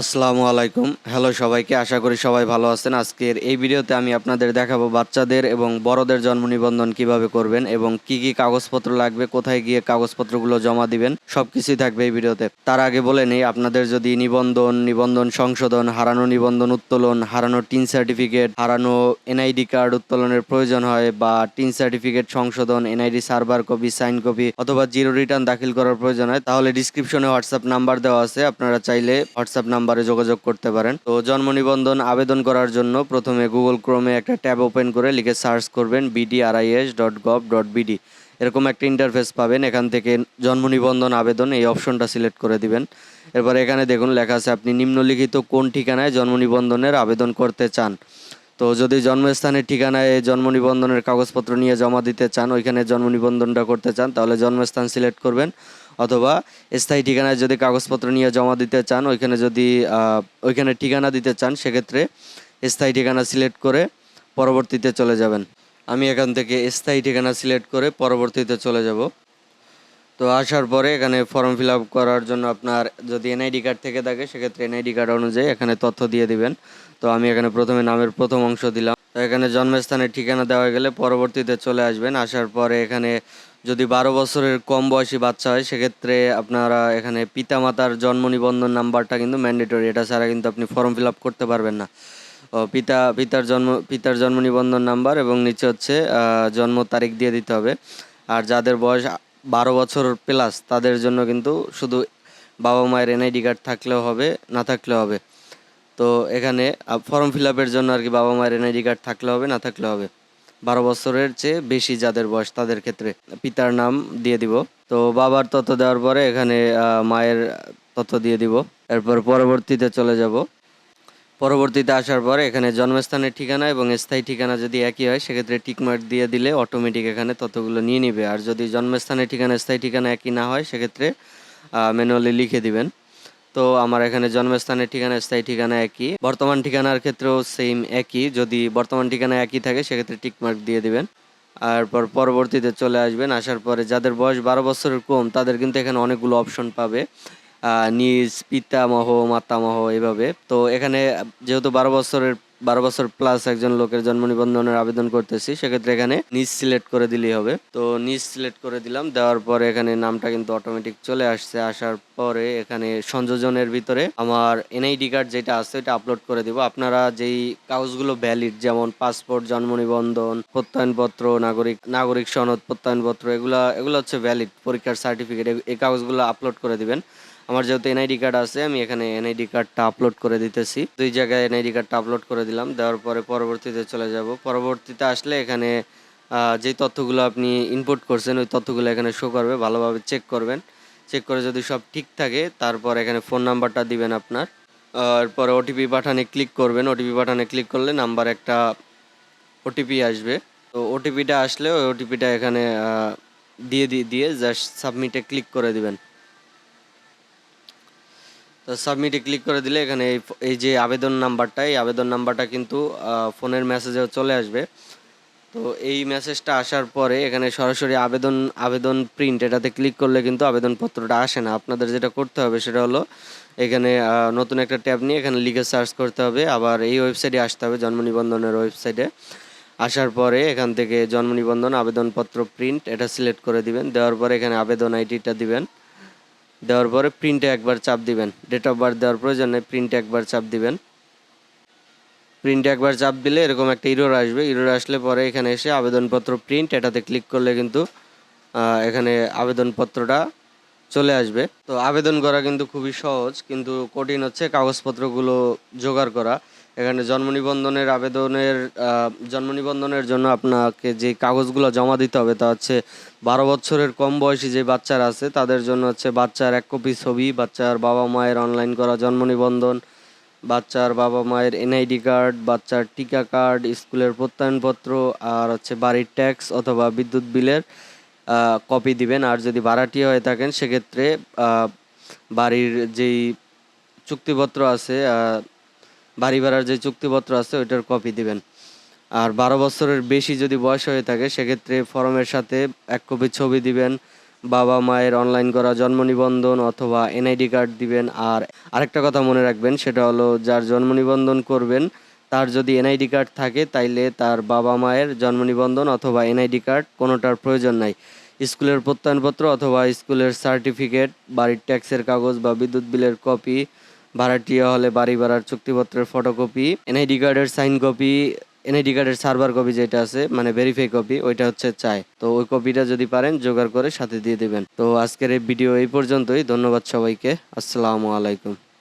আসসালামু আলাইকুম। হ্যালো সবাইকে, আশা করি সবাই ভালো আছেন। আজকের এই ভিডিওতে আমি আপনাদের দেখাবো বাচ্চাদের এবং বড়দের জন্ম নিবন্ধন কীভাবে করবেন এবং কি কি কাগজপত্র লাগবে, কোথায় গিয়ে কাগজপত্রগুলো জমা দিবেন, সবকিছুই থাকবে এই ভিডিওতে। তার আগে বলে নেই, আপনাদের যদি নিবন্ধন নিবন্ধন সংশোধন, হারানো নিবন্ধন উত্তোলন, হারানো টিন সার্টিফিকেট, হারানো এনআইডি কার্ড উত্তোলনের প্রয়োজন হয় বা টিন সার্টিফিকেট সংশোধন, NID server copy, sign copy অথবা জিরো রিটার্ন দাখিল করার প্রয়োজন হয়, তাহলে ডিসক্রিপশনে হোয়াটসঅ্যাপ নাম্বার দেওয়া আছে। আপনারা চাইলে হোয়াটসঅ্যাপ নাম্বারে যোগাযোগ করতে পারেন। তো জন্ম নিবন্ধন আবেদন করার জন্য প্রথমে গুগল ক্রোমে একটা ট্যাব ওপেন করে লিখে সার্চ করবেন BDRIS dot gov dot BD এরকম একটা ইন্টারফেস পাবেন, এখান থেকে জন্ম নিবন্ধন আবেদন এই অপশনটা সিলেক্ট করে দিবেন। এরপর এখানে দেখুন লেখা আছে, আপনি নিম্নলিখিত কোন ঠিকানায় জন্ম নিবন্ধনের আবেদন করতে চান। তো যদি জন্মস্থানের ঠিকানায় জন্ম নিবন্ধনের কাগজপত্র নিয়ে জমা দিতে চান, ওইখানে জন্ম নিবন্ধনটা করতে চান, তাহলে জন্মস্থান সিলেক্ট করবেন। অথবা স্থায়ী ঠিকানায় যদি কাগজপত্র নিয়ে জমা দিতে চান, ওইখানে যদি ওইখানে ঠিকানা দিতে চান, সেক্ষেত্রে স্থায়ী ঠিকানা সিলেক্ট করে পরবর্তীতে চলে যাবেন। আমি এখান থেকে স্থায়ী ঠিকানা সিলেক্ট করে পরবর্তীতে চলে যাব। তো আসার পরে এখানে ফর্ম ফিল আপ করার জন্য আপনার যদি এনআইডি কার্ড থেকে থাকে, সেক্ষেত্রে এনআইডি কার্ড অনুযায়ী এখানে তথ্য দিয়ে দিবেন। তো আমি এখানে প্রথমে নামের প্রথম অংশ দিলাম। তো এখানে জন্মস্থানের ঠিকানা দেওয়া গেলে পরবর্তীতে চলে আসবেন। আসার পরে এখানে যদি বারো বছরের কম বয়সী বাচ্চা হয়, সেক্ষেত্রে আপনারা এখানে পিতামাতার জন্ম নিবন্ধন নাম্বারটা কিন্তু ম্যান্ডেটরি এটা ছাড়া কিন্তু আপনি ফর্ম ফিল আপ করতে পারবেন না। ও পিতা, পিতার জন্ম পিতার জন্ম নিবন্ধন নাম্বার এবং নিচে হচ্ছে জন্ম তারিখ দিয়ে দিতে হবে। আর যাদের বয়স বারো বছর প্লাস তাদের জন্য কিন্তু শুধু বাবা মায়ের এনআইডি কার্ড থাকলেও হবে, না থাকলেও হবে। তো এখানে ফর্ম ফিল আপের জন্য আর কি বাবা মায়ের এনআইডি কার্ড থাকলে হবে, না থাকলে হবে। বারো বছরের চেয়ে বেশি যাদের বয়স তাদের ক্ষেত্রে পিতার নাম দিয়ে দিব। তো বাবার তথ্য দেওয়ার পরে এখানে মায়ের তথ্য দিয়ে দিব। এরপর পরবর্তীতে চলে যাব। পরবর্তীতে আসার পরে এখানে জন্মস্থানের ঠিকানা এবং স্থায়ী ঠিকানা যদি একই হয়, সেক্ষেত্রে টিকমার্ক দিয়ে দিলে অটোমেটিক এখানে তথ্যগুলো নিয়ে নিবে। আর যদি জন্মস্থানের ঠিকানা, স্থায়ী ঠিকানা একই না হয়, সেক্ষেত্রে ম্যানুয়ালি লিখে দিবেন। তো আমার এখানে জন্মস্থানের ঠিকানা স্থায়ী ঠিকানা একই। বর্তমান ঠিকানার ক্ষেত্রেও সেম একই। যদি বর্তমান ঠিকানা একই থাকে, সেক্ষেত্রে টিকমার্ক দিয়ে দিবেন। আর পর পরবর্তীতে চলে আসবেন। আসার পরে যাদের বয়স বারো বছরের কম, তাদের কিন্তু এখানে অনেকগুলো অপশন পাবে। নিজ, পিতামহ, মাতামহ, এভাবে। তো এখানে যেহেতু বারো বছরের বারো বছর প্লাস একজন লোকের জন্ম নিবন্ধনের আবেদন করতেছি, সেক্ষেত্রে এখানে নিজ সিলেক্ট করে দিলেই হবে। তো নিজ সিলেক্ট করে দিলাম, দেওয়ার পরে এখানে নামটা কিন্তু অটোমেটিক চলে আসছে। আসার পরে এখানে সংযোজনের ভিতরে আমার এনআইডি কার্ড যেটা আছে ওটা আপলোড করে দিব। আপনারা যেই কাগজগুলো ভ্যালিড যেমন পাসপোর্ট জন্ম নিবন্ধন, প্রত্যয়নপত্র, নাগরিক নাগরিক সনদ, প্রত্যয়নপত্র, এগুলা, এগুলো হচ্ছে ভ্যালিড পরীক্ষার সার্টিফিকেট এই কাগজগুলো আপলোড করে দিবেন। আমার যেহেতু এনআইডি কার্ড আছে, আমি এখানে এনআইডি কার্ডটা আপলোড করে দিতেছি। দুই জায়গায় এনআইডি কার্ডটা আপলোড করে দিলাম, দেওয়ার পরে পরবর্তীতে চলে যাব। পরবর্তীতে আসলে এখানে যেই তথ্যগুলো আপনি ইনপুট করছেন, ওই তথ্যগুলো এখানে শো করবে, ভালোভাবে চেক করবেন। চেক করে যদি সব ঠিক থাকে, তারপর এখানে ফোন নাম্বারটা দিবেন আপনার। এরপরে ওটিপি পাঠানে ক্লিক করবেন। ওটিপি পাঠানে ক্লিক করলে নাম্বার একটা ওটিপি আসবে। তো ওটিপিটা আসলে ওই ওটিপিটা এখানে দিয়ে দিয়ে দিয়ে জাস্ট সাবমিটে ক্লিক করে দিবেন। তো সাবমিটে ক্লিক করে দিলে এখানে এই এই যে আবেদন নাম্বারটা, এই আবেদন নাম্বারটা কিন্তু ফোনের মেসেজেও চলে আসবে। তো এই মেসেজটা আসার পরে এখানে সরাসরি আবেদন আবেদন প্রিন্ট এটাতে ক্লিক করলে কিন্তু আবেদনপত্রটা আসে না। আপনাদের যেটা করতে হবে সেটা হলো, এখানে নতুন একটা ট্যাব নিয়ে এখানে লিখে সার্চ করতে হবে। আবার এই ওয়েবসাইটে আসতে হবে, জন্ম নিবন্ধনের ওয়েবসাইটে আসার পরে এখান থেকে জন্ম নিবন্ধন, আবেদনপত্র প্রিন্ট এটা সিলেক্ট করে দিবেন। দেওয়ার পরে এখানে আবেদন আইডিটা দিবেন। দেওয়ার পরে প্রিন্টে একবার চাপ দিবেন। ডেট অফ বার্থ দেওয়ার প্রয়োজন প্রিন্টে একবার চাপ দিবেন। প্রিন্টে একবার চাপ দিলে এরকম একটা ইরোর আসবে। ইরোর আসলে পরে এখানে এসে আবেদনপত্র প্রিন্ট এটাতে ক্লিক করলে কিন্তু এখানে আবেদনপত্রটা চলে আসবে। তো আবেদন করা কিন্তু খুবই সহজ, কিন্তু কঠিন হচ্ছে কাগজপত্রগুলো জোগাড় করা। এখানে জন্ম নিবন্ধনের আবেদনের জন্ম নিবন্ধনের জন্য আপনাকে যে কাগজগুলো জমা দিতে হবে তা হচ্ছে বারো বছরের কম বয়সী যে বাচ্চারা আছে, তাদের জন্য হচ্ছে বাচ্চার এক কপি ছবি, বাচ্চার বাবা মায়ের অনলাইন করা জন্ম নিবন্ধন, বাচ্চার বাবা মায়ের এনআইডি কার্ড, বাচ্চার টিকা কার্ড, স্কুলের প্রত্যয়নপত্র, আর হচ্ছে বাড়ির ট্যাক্স অথবা বিদ্যুৎ বিলের কপি দিবেন। আর যদি ভাড়াটিয়া হয়ে থাকেন, সেক্ষেত্রে বাড়ির যেই চুক্তিপত্র আছে বাড়ি ভাড়ার যে চুক্তিপত্র আছে, ওইটার কপি দিবেন। আর বারো বছরের বেশি যদি বয়স হয়ে থাকে, সেক্ষেত্রে ফর্মের সাথে এক কপি ছবি দিবেন। বাবা মায়ের অনলাইন করা জন্ম নিবন্ধন অথবা এনআইডি কার্ড দিবেন। আর আরেকটা কথা মনে রাখবেন, সেটা হলো যার জন্ম নিবন্ধন করবেন তার যদি এনআইডি কার্ড থাকে, তাইলে তার বাবা মায়ের জন্ম নিবন্ধন অথবা এনআইডি কার্ড কোনোটার প্রয়োজন নাই। স্কুলের প্রত্যয়নপত্র অথবা স্কুলের সার্টিফিকেট, বাড়ির ট্যাক্সের কাগজ বা বিদ্যুৎ বিলের কপি, ভাড়াটিয়া হলে বাড়ি ভাড়ার চুক্তিপত্রের ফটোকপি, এনআইডি কার্ডের সাইন কপি, এনআইডি কার্ডের সার্ভার কপি যেটা আছে মানে ভেরিফাই কপি, ওইটা হচ্ছে চাই। তো ওই কপিটা যদি পারেন, জোগাড় করে সাথে দিয়ে দেবেন। তো আজকের এই ভিডিও এই পর্যন্তই। ধন্যবাদ সবাইকে। আসসালামু আলাইকুম।